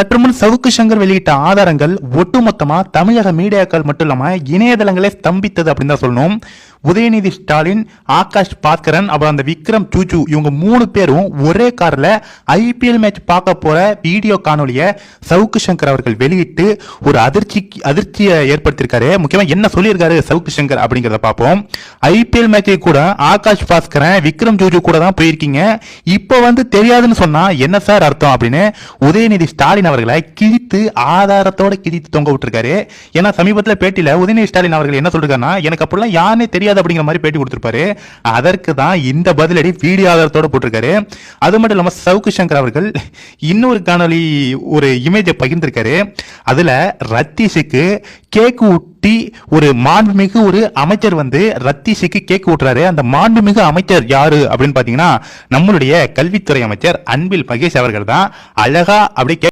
சற்றுமுன் சவுக்கு சங்கர் வெளியிட்ட ஆதாரங்கள் ஒட்டுமொத்தமா தமிழக மீடியாக்கள் மட்டும் இல்லாம இணையதளங்களே ஸ்தம்பித்தது அப்படின்னு தான் சொல்லணும். உதயநிதி ஸ்டாலின் ஆகாஷ் பாஸ்கரன் அப்புறம் அந்த விக்ரம் சூச்சு இவங்க மூணு பேரும் ஒரே காரில் ஐபிஎல் மேட்ச் பார்க்க போகிற வீடியோ காணொலியை சவுக்கு சங்கர் அவர்கள் வெளியிட்டு ஒரு அதிர்ச்சி அதிர்ச்சியை ஏற்படுத்தியிருக்காரு. முக்கியமாக என்ன சொல்லியிருக்காரு சவுக்கு சங்கர் அப்படிங்கிறத பார்ப்போம். ஐபிஎல் மேட்சை கூட ஆகாஷ் பாஸ்கரன் விக்ரம் ஜூஜு கூட தான் போயிருக்கீங்க. இப்போ வந்து தெரியாதுன்னு சொன்னால் என்ன சார் அர்த்தம் அப்படின்னு உதயநிதி ஸ்டாலின் அவர்களை கிழித்து ஆதாரத்தோட கிழித்து தொங்க விட்டுருக்காரு. ஏன்னா சமீபத்தில் பேட்டியில் உதயநிதி ஸ்டாலின் அவர்கள் என்ன சொல்லிருக்காருன்னா எனக்கு அப்படிலாம் யாருனே தெரியாது. அப்படிங்கிற மாதிரி பேட்டி கொடுத்திருப்பாரு. அதற்கு தான் இந்த பதிலடி வீடியோ ஆதாரத்தோட போட்டிருக்காரு. அது மட்டும் இல்லாமல் சவுக்கு சங்கர் அவர்கள் இன்னொரு காணொலி ஒரு இமேஜை பகிர்ந்திருக்காரு. அதுல ரத்தீஷுக்கு கேக் ஊட்டி ஒரு மாண்புமிகு ஒரு அமைச்சர் வந்து ரத்தீஷுக்கு கேக் ஊட்டுறாரு. அந்த மாண்புமிகு அமைச்சர் யாரு அப்படின்னு பாத்தீங்கன்னா நம்மளுடைய கல்வித்துறை அமைச்சர் அன்பில் மகேஷ் அவர்கள் தான். அழகா அப்படியே